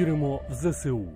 Віримо в ЗСУ.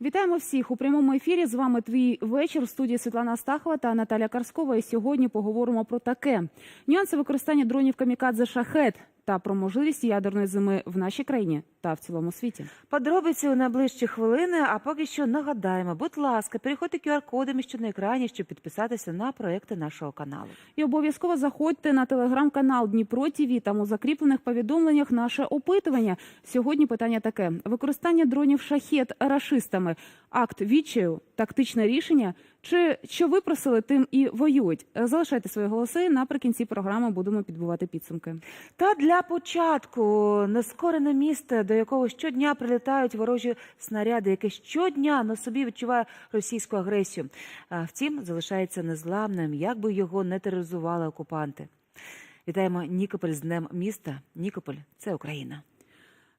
Вітаємо всіх у прямому ефірі. З вами твій вечір в студії Світлана Стахова та Наталя Карскова. І сьогодні поговоримо про таке: нюанси використання дронів камікадзе шахет та про можливість ядерної зими в нашій країні та в цілому світі. Подробиці у найближчі хвилини. А поки що нагадаємо, будь ласка, переходьте QR-кодами, що на екрані, щоб підписатися на проекти нашого каналу. І обов'язково заходьте на телеграм-канал Дніпро ТІВІ. Там у закріплених повідомленнях наше опитування. Сьогодні питання таке: використання дронів шахет рашистами, акт відчаю, тактичне рішення. Чи що випросили, тим і воюють? Залишайте свої голоси. Наприкінці програми будемо підбивати підсумки. Та для початку нескорене місце, до якого щодня прилітають ворожі снаряди, яке щодня на собі відчуває російську агресію. А, Втім, залишається незламним, як би його не тероризували окупанти. Вітаємо Нікополь з днем міста. Нікополь це Україна.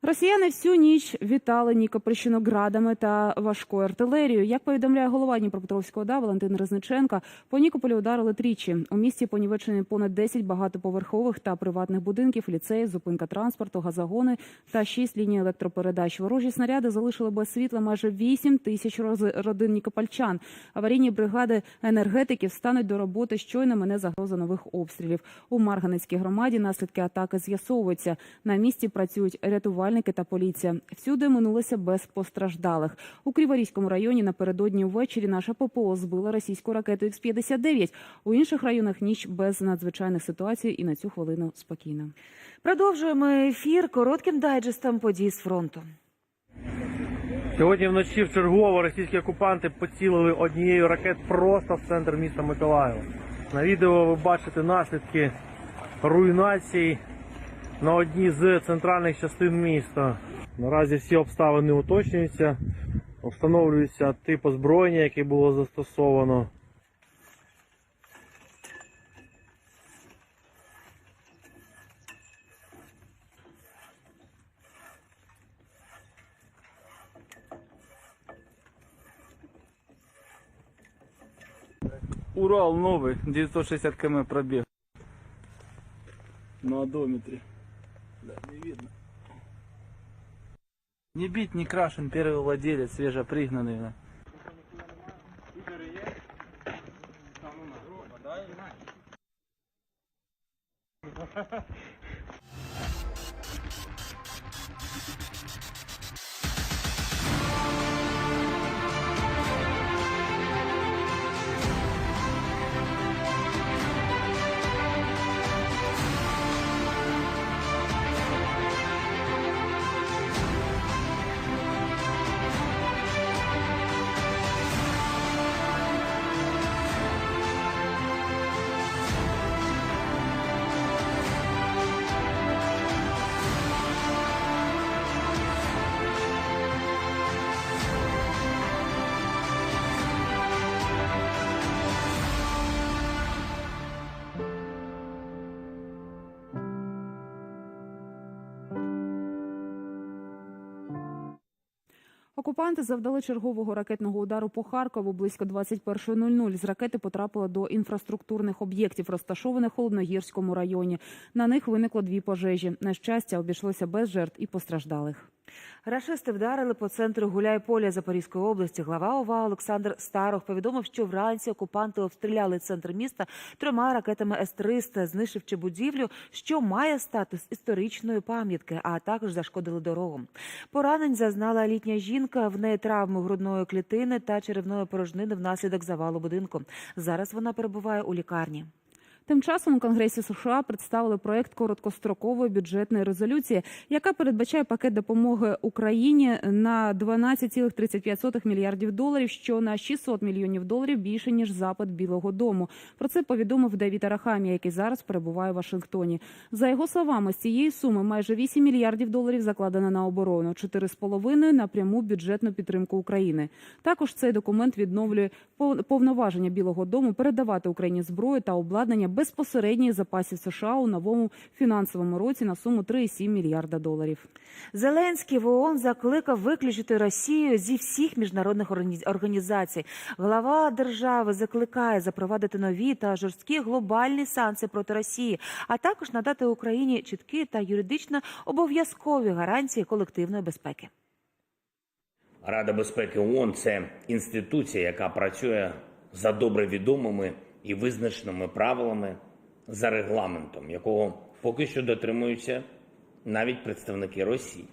Росіяни всю ніч вітали Нікопольщину градами та важкою артилерією. Як повідомляє голова Дніпропетровського ОДА Валентин Резниченка, по Нікополі ударили тричі. У місті понівечені понад 10 багатоповерхових та приватних будинків, ліцеї, зупинка транспорту, газогони та 6 ліній електропередач. Ворожі снаряди залишили без світла майже 8 тисяч родин нікопольчан. Аварійні бригади енергетиків стануть до роботи щойно мене загроза нових обстрілів. У Марганецькій громаді наслідки атаки з'ясовуються. На місці працюють рятувальники та поліція. Всюди минулося без постраждалих. У Криворізькому районі напередодні ввечері наша ППО збила російську ракету Х-59. У інших районах ніч без надзвичайних ситуацій і на цю хвилину спокійно. Продовжуємо ефір коротким дайджестом подій з фронту. Сьогодні вночі в чергово російські окупанти поцілили однією ракет просто в центр міста Миколаєва. На відео ви бачите наслідки руйнації на одній з центральних частин міста. Наразі всі обставини уточнюються, встановлюється тип озброєння, яке було застосовано. Урал новый, 960 км пробег. На одометре. Не бить, не крашен, первый владелец, свежепригнанный. да. Окупанти завдали чергового ракетного удару по Харкову близько 21.00. З ракети потрапили до інфраструктурних об'єктів, розташованих у Холодногірському районі. На них виникло дві пожежі. На щастя, обійшлося без жертв і постраждалих. Рашисти вдарили по центру Гуляйполя Запорізької області. Глава ОВА Олександр Старох повідомив, що вранці окупанти обстріляли центр міста трьома ракетами С-300, знищивши будівлю, що має статус історичної пам'ятки, а також зашкодили дорогу. Поранень зазнала літня жінка. В неї травми грудної клітини та черевної порожнини внаслідок завалу будинку. Зараз вона перебуває у лікарні. Тим часом у Конгресі США представили проект короткострокової бюджетної резолюції, яка передбачає пакет допомоги Україні на 12,35 мільярдів доларів, що на 600 мільйонів доларів більше ніж запит Білого Дому. Про це повідомив Девід Арахамія, який зараз перебуває в Вашингтоні. За його словами, з цієї суми майже 8 мільярдів доларів закладено на оборону, 4,5 – на пряму бюджетну підтримку України. Також цей документ відновлює пов- повноваження Білого Дому передавати Україні зброю та обладнання безпосередніх запасів США у новому фінансовому році на суму 3,7 мільярда доларів. Зеленський в ООН закликав виключити Росію зі всіх міжнародних органі- організацій. Глава держави закликає запровадити нові та жорсткі глобальні санкції проти Росії, а також надати Україні чіткі та юридично обов'язкові гарантії колективної безпеки. Рада безпеки ООН – це інституція, яка працює за добре відомими і визначеними правилами за регламентом, якого поки що дотримуються навіть представники Росії.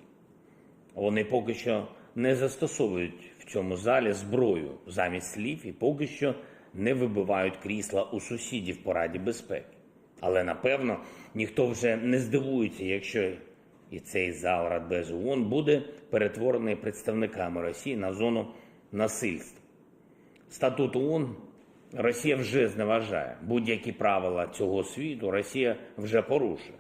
Вони поки що не застосовують в цьому залі зброю замість слів і поки що не вибивають крісла у сусідів по Раді безпеки. Але напевно ніхто вже не здивується, якщо і цей зал Радбезу ООН буде перетворений представниками Росії на зону насильства. Статут ООН Росія вже зневажає. Будь-які правила цього світу Росія вже порушує.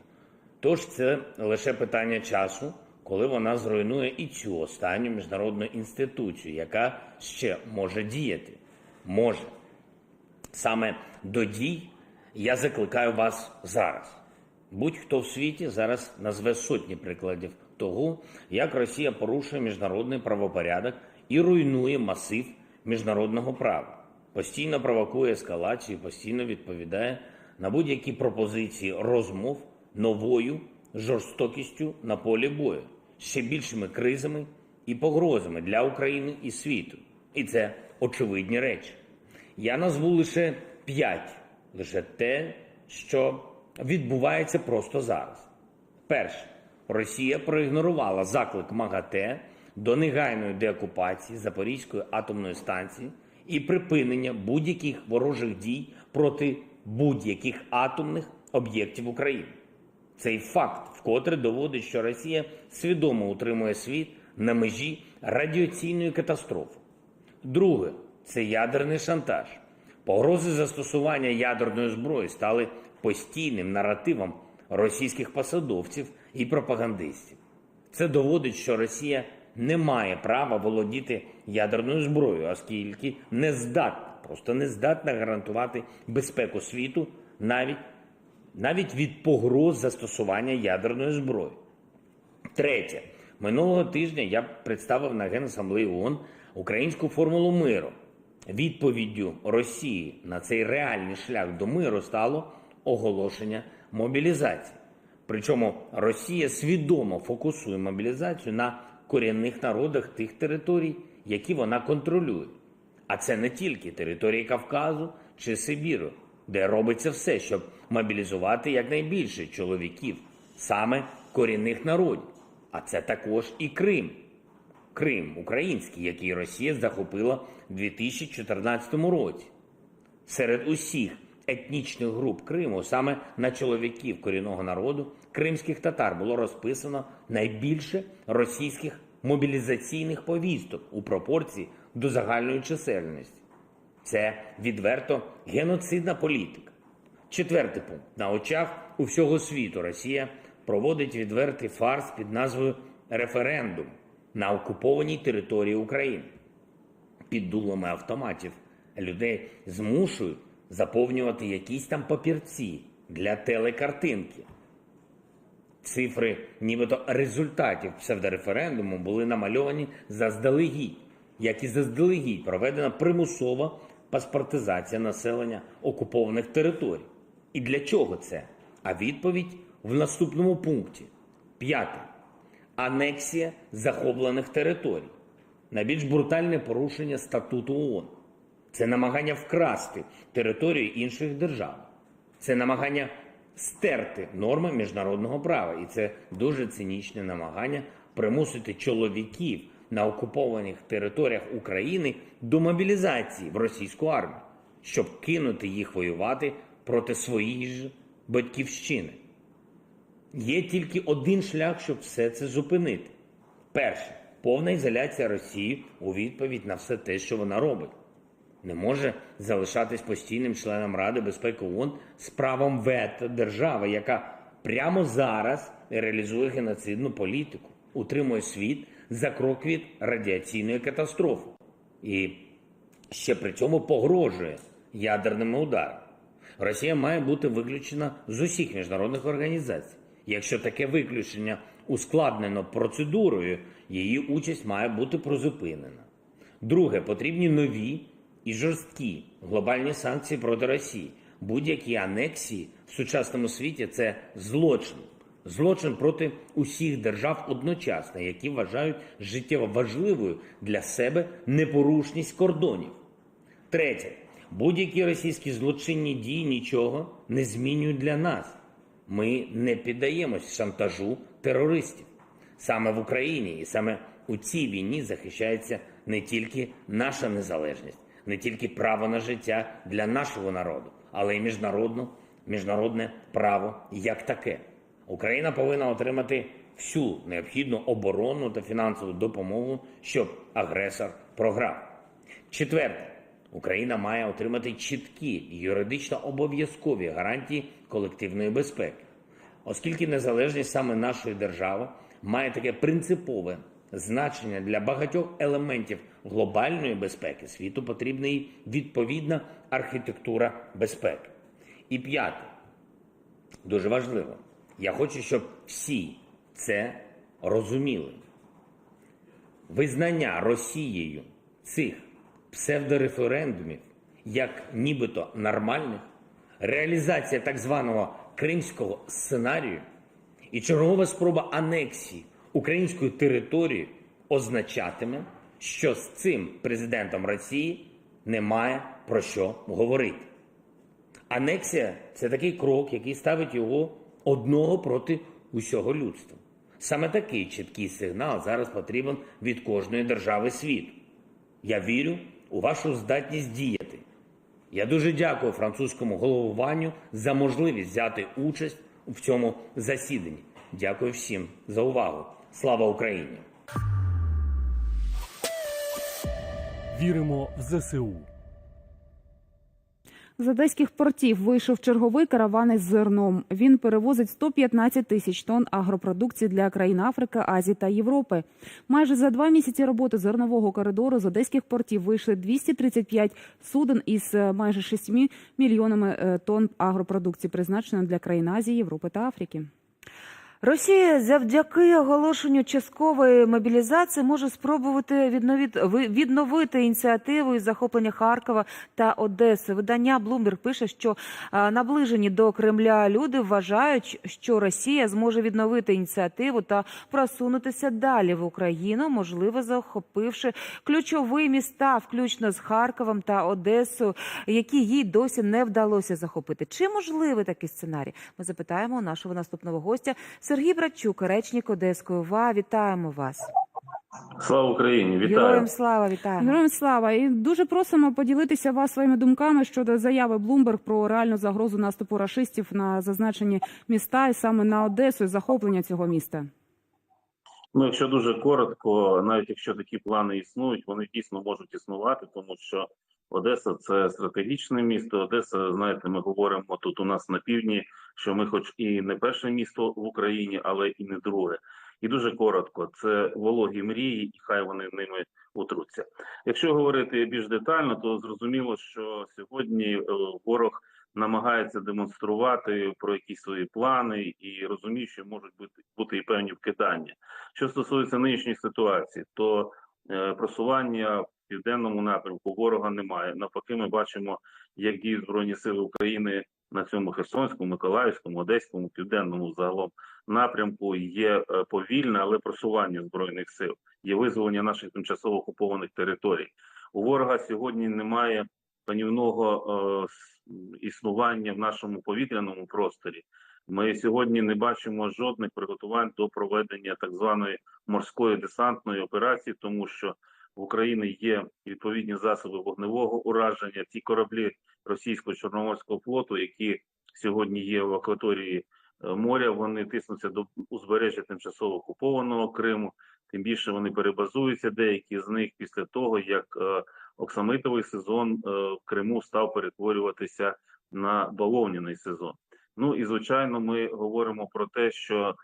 Тож це лише питання часу, коли вона зруйнує і цю останню міжнародну інституцію, яка ще може діяти. Може. Саме до дій я закликаю вас зараз. Будь-хто в світі зараз назве сотні прикладів того, як Росія порушує міжнародний правопорядок і руйнує масив міжнародного права, постійно провокує ескалацію, постійно відповідає на будь-які пропозиції розмов новою жорстокістю на полі бою, ще більшими кризами і погрозами для України і світу. І це очевидні речі. Я назву лише п'ять, лише те, що відбувається просто зараз. Перше, Росія проігнорувала заклик МАГАТЕ до негайної деокупації Запорізької атомної станції і припинення будь-яких ворожих дій проти будь-яких атомних об'єктів України. Цей факт вкотре доводить, що Росія свідомо утримує світ на межі радіаційної катастрофи. Друге це ядерний шантаж. Погрози застосування ядерної зброї стали постійним наративом російських посадовців і пропагандистів. Це доводить, що Росія не має права володіти ядерною зброєю, оскільки не здатна, просто не здатна гарантувати безпеку світу навіть, навіть від погроз застосування ядерної зброї. Третє. Минулого тижня я представив на Генасамблеї ООН українську формулу миру. Відповіддю Росії на цей реальний шлях до миру стало оголошення мобілізації. Причому Росія свідомо фокусує мобілізацію на корінних народах тих територій, які вона контролює. А це не тільки території Кавказу чи Сибіру, де робиться все, щоб мобілізувати якнайбільше чоловіків, саме корінних народів. А це також і Крим. Крим український, який Росія захопила в 2014 році. Серед усіх етнічних груп Криму саме на чоловіків корінного народу кримських татар було розписано найбільше російських мобілізаційних повісток у пропорції до загальної чисельності. Це відверто геноцидна політика. Четвертий пункт. На очах у всього світу Росія проводить відвертий фарс під назвою референдум на окупованій території України. Під дулами автоматів людей змушують заповнювати якісь там папірці для телекартинки. Цифри, нібито результатів псевдореферендуму, були намальовані заздалегідь, як і заздалегідь проведена примусова паспортизація населення окупованих територій. І для чого це? А відповідь в наступному пункті. П'яте. Анексія захоплених територій. Найбільш брутальне порушення статуту ООН. Це намагання вкрасти територію інших держав. Це намагання стерти норми міжнародного права. І це дуже цинічне намагання примусити чоловіків на окупованих територіях України до мобілізації в російську армію, щоб кинути їх воювати проти своєї ж батьківщини. Є тільки один шлях, щоб все це зупинити. Перше повна ізоляція Росії у відповідь на все те, що вона робить. Не може залишатись постійним членом Ради безпеки ООН з правом вето держави, яка прямо зараз реалізує геноцидну політику, утримує світ за крок від радіаційної катастрофи і ще при цьому погрожує ядерними ударами. Росія має бути виключена з усіх міжнародних організацій. Якщо таке виключення ускладнено процедурою, її участь має бути призупинена. Друге, потрібні нові і жорсткі глобальні санкції проти Росії. Будь-які анексії в сучасному світі це злочин. Злочин проти усіх держав одночасно, які вважають життєво важливою для себе непорушність кордонів. Третє. Будь-які російські злочинні дії нічого не змінюють для нас. Ми не піддаємось шантажу терористів. Саме в Україні і саме у цій війні захищається не тільки наша незалежність, не тільки право на життя для нашого народу, але й міжнародну, міжнародне право як таке. Україна повинна отримати всю необхідну оборонну та фінансову допомогу, щоб агресор програв. Четверте, Україна має отримати чіткі юридично обов'язкові гарантії колективної безпеки, оскільки незалежність саме нашої держави має таке принципове значення для багатьох елементів глобальної безпеки світу, потрібна і відповідна архітектура безпеки. І п'яте, дуже важливо, я хочу, щоб всі це розуміли визнання Росією цих псевдореферендумів як нібито нормальних, реалізація так званого кримського сценарію і чергова спроба анексії української території означатиме, що з цим президентом Росії немає про що говорити. Анексія це такий крок, який ставить його одного проти усього людства. Саме такий чіткий сигнал зараз потрібен від кожної держави світу. Я вірю у вашу здатність діяти. Я дуже дякую французькому головуванню за можливість взяти участь в цьому засіданні. Дякую всім за увагу. Слава Україні! Віримо в ЗСУ. З одеських портів вийшов черговий караван із зерном. Він перевозить 115 тисяч тонн агропродукції для країн Африки, Азії та Європи. Майже за два місяці роботи зернового коридору з одеських портів вийшли 235 суден із е, майже 6 мільйонами е, тонн агропродукції, призначеної для країн Азії, Європи та Африки. Росія завдяки оголошенню часткової мобілізації може спробувати відновити, ви- відновити ініціативу із захоплення Харкова та Одеси. Видання Bloomberg пише, що наближені до Кремля люди вважають, що Росія зможе відновити ініціативу та просунутися далі в Україну, можливо, захопивши ключові міста, включно з Харковом та Одесою, які їй досі не вдалося захопити. Чи можливий такий сценарій? Ми запитаємо нашого наступного гостя Сергій Братчук, речник Одеської ОВА. Вітаємо вас. Слава Україні! Вітаю! Героям слава, вітаємо. Героям слава і дуже просимо поділитися вас своїми думками щодо заяви Bloomberg про реальну загрозу наступу рашистів на зазначені міста і саме на Одесу і захоплення цього міста. Ну, якщо дуже коротко, навіть якщо такі плани існують, вони дійсно можуть існувати, тому що Одеса це стратегічне місто. Одеса, знаєте, ми говоримо тут у нас на півдні, що ми, хоч і не перше місто в Україні, але і не друге. І дуже коротко, це вологі мрії, і хай вони ними утруться. Якщо говорити більш детально, то зрозуміло, що сьогодні е, ворог намагається демонструвати про якісь свої плани і розуміє, що можуть бути бути і певні вкидання. Що стосується нинішньої ситуації, то е, просування південному напрямку ворога немає. Навпаки, ми бачимо, як діють збройні сили України на цьому Херсонському, Миколаївському, Одеському, південному загалом напрямку. Є е, повільне, але просування збройних сил, є визволення наших тимчасово окупованих територій. У ворога сьогодні немає панівного е, існування в нашому повітряному просторі. Ми сьогодні не бачимо жодних приготувань до проведення так званої морської десантної операції, тому що в Україні є відповідні засоби вогневого ураження. Ті кораблі російського чорноморського флоту, які сьогодні є в акваторії е, моря, вони тиснуться до узбережжя тимчасово окупованого Криму. Тим більше вони перебазуються, деякі з них після того, як е, оксамитовий сезон е, в Криму став перетворюватися на бавовняний сезон. Ну і звичайно, ми говоримо про те, що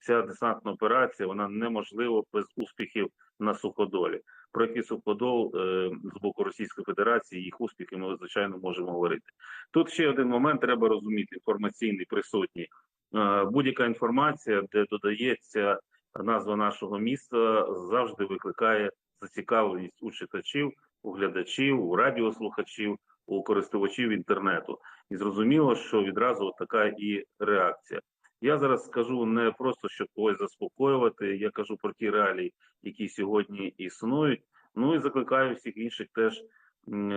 ця десантна операція вона неможлива без успіхів на суходолі. Про який суходол е, з боку Російської Федерації їх успіхи ми звичайно можемо говорити. Тут ще один момент треба розуміти: інформаційний присутній. Е, Будь-яка інформація, де додається назва нашого міста, завжди викликає зацікавленість у читачів, у глядачів, у радіослухачів, у користувачів інтернету. І зрозуміло, що відразу така і реакція. Я зараз скажу не просто щоб когось заспокоювати. Я кажу про ті реалії, які сьогодні існують. Ну і закликаю всіх інших теж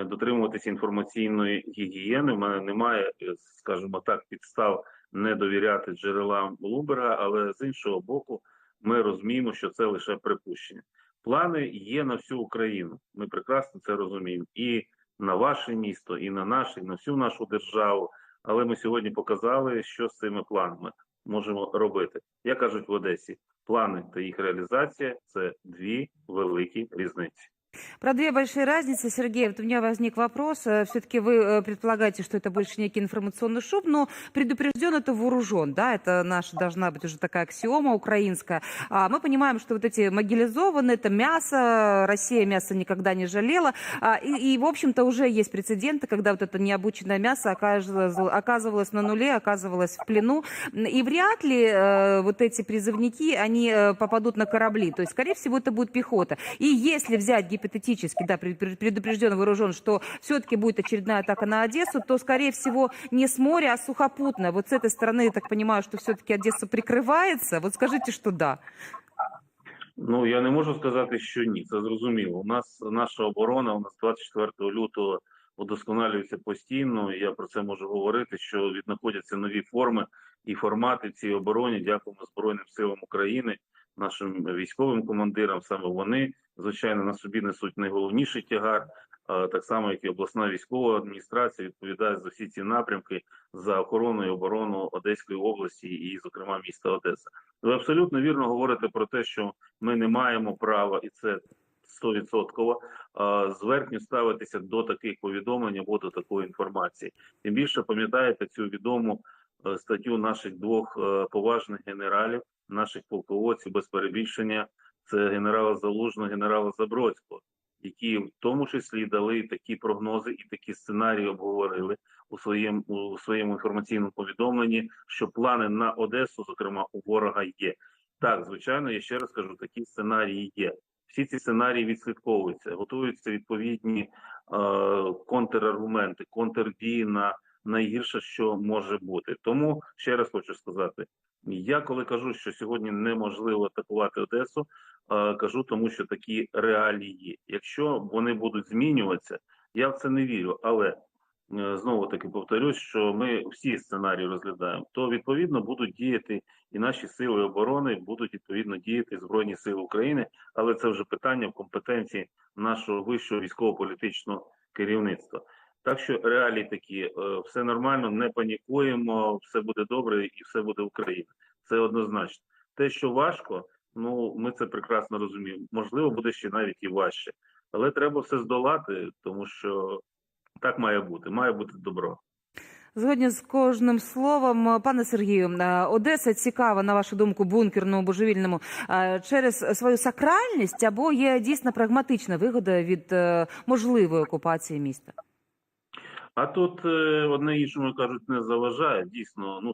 дотримуватися інформаційної гігієни. У мене немає, е, скажімо так, підстав не довіряти джерелам Блумберга, але з іншого боку, ми розуміємо, що це лише припущення. Плани є на всю Україну. Ми прекрасно це розуміємо. І на ваше місто, і на наше, і на всю нашу державу. Але ми сьогодні показали, що з цими планами можемо робити. Як кажуть в Одесі, плани та їх реалізація це дві великі різниці. Про две большие разницы, Сергей, вот у меня возник вопрос. Все-таки вы э, предполагаете, что это больше некий информационный шум, но предупрежден это вооружен, да, это наша должна быть уже такая аксиома украинская. А мы понимаем, что вот эти могилизованные, это мясо, Россия мясо никогда не жалела. А, и, и, в общем-то, уже есть прецеденты, когда вот это необученное мясо оказывалось, оказывалось на нуле, оказывалось в плену. И вряд ли э, вот эти призывники, они э, попадут на корабли. То есть, скорее всего, это будет пехота. И если взять гипотетически, да, пред- пред- предупрежден вооружен, что все-таки будет очередная атака на Одессу, то, скорее всего, не с моря, а сухопутно. Вот с этой стороны, я так понимаю, что все-таки Одесса прикрывается. Вот скажите, что да. Ну я не можу сказати, що ні. Це зрозуміло. У нас наша оборона у нас 24 лютого удосконалюється постійно. і Я про це можу говорити. Що віднаходяться нові форми і формати в цій обороні. Дякуємо Збройним силам України, нашим військовим командирам. Саме вони звичайно на собі несуть найголовніший тягар. Так само, як і обласна військова адміністрація відповідає за всі ці напрямки за охорону і оборону Одеської області і, зокрема, міста Одеса. Ви абсолютно вірно говорите про те, що ми не маємо права, і це стовідсотково а, зверхньо ставитися до таких повідомлень або до такої інформації. Тим більше пам'ятаєте цю відому е, статтю наших двох е, поважних генералів, наших полководців без перебільшення. Це генерала Залужного, генерала Забродського, які в тому числі дали такі прогнози і такі сценарії обговорили у своєму у своєму інформаційному повідомленні, що плани на Одесу, зокрема, у ворога є. Так, звичайно, я ще раз кажу, такі сценарії є. Всі ці сценарії відслідковуються, готуються відповідні е, контраргументи, контрдії на найгірше, що може бути. Тому ще раз хочу сказати: я коли кажу, що сьогодні неможливо атакувати Одесу, кажу, тому що такі реалії є. Якщо вони будуть змінюватися, я в це не вірю, але е, знову таки повторюсь, що ми всі сценарії розглядаємо, то відповідно будуть діяти і наші сили оборони, будуть відповідно діяти Збройні Сили України, але це вже питання в компетенції нашого вищого військово-політичного керівництва. Так що реалії такі, е, все нормально, не панікуємо, все буде добре і все буде Україна. Це однозначно. Те, що важко, ну ми це прекрасно розуміємо. Можливо, буде ще навіть і важче, але треба все здолати, тому що так має бути. Має бути добро. Згодні з кожним словом, пане Сергію, е, Одеса цікава, на вашу думку, бункерному божевільному е, через свою сакральність або є дійсно прагматична вигода від можливої окупації міста? А тут е, одне іншому кажуть, не заважає дійсно ну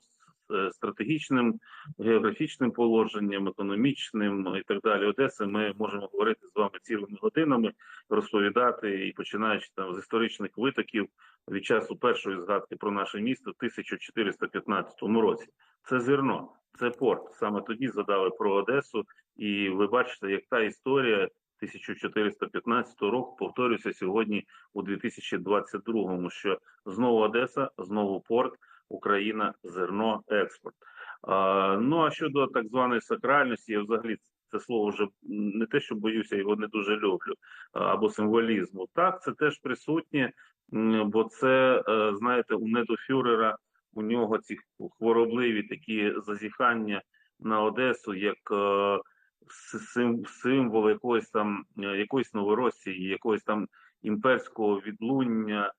е, стратегічним, географічним положенням, економічним і так далі. Одеси ми можемо говорити з вами цілими годинами, розповідати і починаючи там з історичних витоків від часу першої згадки про наше місто в 1415 році. Це зерно, це порт. Саме тоді задали про Одесу, і ви бачите, як та історія 1415 року повторюється сьогодні у 2022-му, що знову Одеса, знову порт, Україна, зерно, експорт. А, ну а щодо так званої сакральності, я взагалі це слово вже не те, що боюся, його не дуже люблю, або символізму. Так, це теж присутнє, бо це, е, знаєте, у недофюрера у нього ці хворобливі такі зазіхання на Одесу, як е, символ якоїсь там е, якоїсь новоросії, якогось там імперського відлуння, е,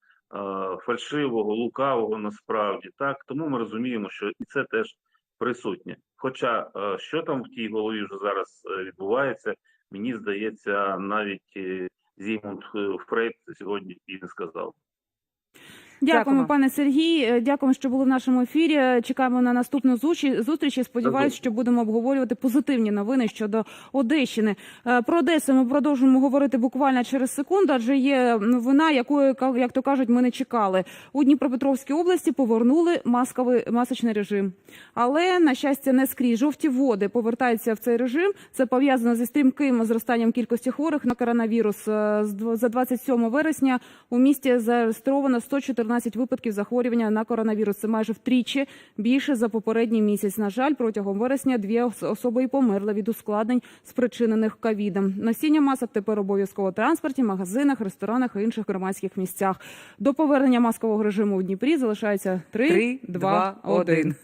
фальшивого, лукавого насправді так. Тому ми розуміємо, що і це теж присутнє. Хоча е, що там в тій голові вже зараз відбувається, мені здається, навіть Зігмунд Фрейд сьогодні і не сказав. Дякуємо, Дякуємо. пане Сергій. Е, Дякуємо, що були в нашому ефірі. Чекаємо на наступну зустріч. і Сподіваюсь, що будемо обговорювати позитивні новини щодо Одещини. Е, Про Одесу ми продовжимо говорити буквально через секунду, адже є новина, якої як то кажуть, ми не чекали. У Дніпропетровській області повернули масковий масочний режим, але на щастя не скрізь. Жовті води повертаються в цей режим. Це пов'язано зі стрімким зростанням кількості хворих на коронавірус. Е, За 27 вересня у місті зареєстровано 114 випадків захворювання на коронавірус. Це майже втричі більше за попередній місяць. На жаль, протягом вересня дві особи і померли від ускладнень, спричинених ковідом. Носіння масок тепер обов'язково в транспорті, магазинах, ресторанах і інших громадських місцях. До повернення маскового режиму у Дніпрі залишається 3, Три, 2, два, 1.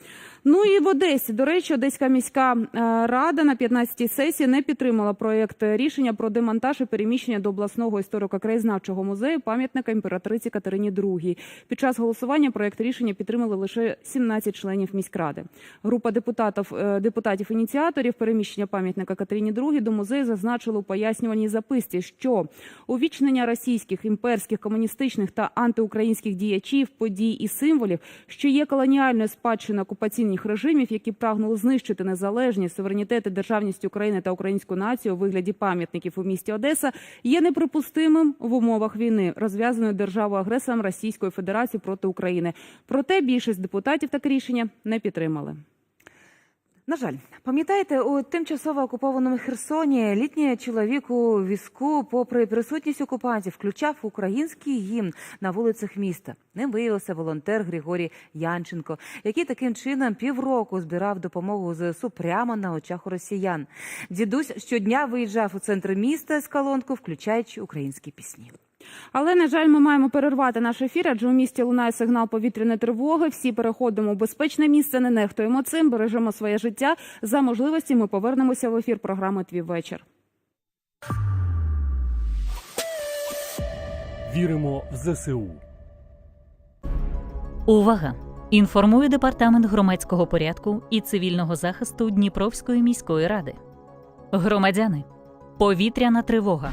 Ну і в Одесі, до речі, Одеська міська е, рада на 15-й сесії не підтримала проєкт рішення про демонтаж і переміщення до обласного історико-краєзнавчого музею пам'ятника імператриці Катерині II. Під час голосування проєкт рішення підтримали лише 17 членів міськради. Група депутатів е, депутатів ініціаторів переміщення пам'ятника Катерині II до музею зазначили у пояснювальній записці, що увічнення російських імперських комуністичних та антиукраїнських діячів, подій і символів, що є колоніальною спадщиною окупаційних режимів, які прагнули знищити незалежність, суверенітет і державність України та українську націю у вигляді пам'ятників у місті Одеса, є неприпустимим в умовах війни, розв'язаної державою агресором Російської Федерації проти України. Проте більшість депутатів таке рішення не підтримали. На жаль, пам'ятаєте, у тимчасово окупованому Херсоні літній чоловік у візку, попри присутність окупантів, включав український гімн на вулицях міста. Ним виявився волонтер Григорій Янченко, який таким чином півроку збирав допомогу ЗСУ прямо на очах у росіян. Дідусь щодня виїжджав у центр міста з колонку, включаючи українські пісні. Але на жаль, ми маємо перервати наш ефір, адже у місті лунає сигнал повітряної тривоги. Всі переходимо в безпечне місце, не нехтуємо цим, бережемо своє життя. За можливості ми повернемося в ефір програми Твій вечір. Віримо в ЗСУ. Увага! Інформує департамент громадського порядку і цивільного захисту Дніпровської міської ради. Громадяни, повітряна тривога.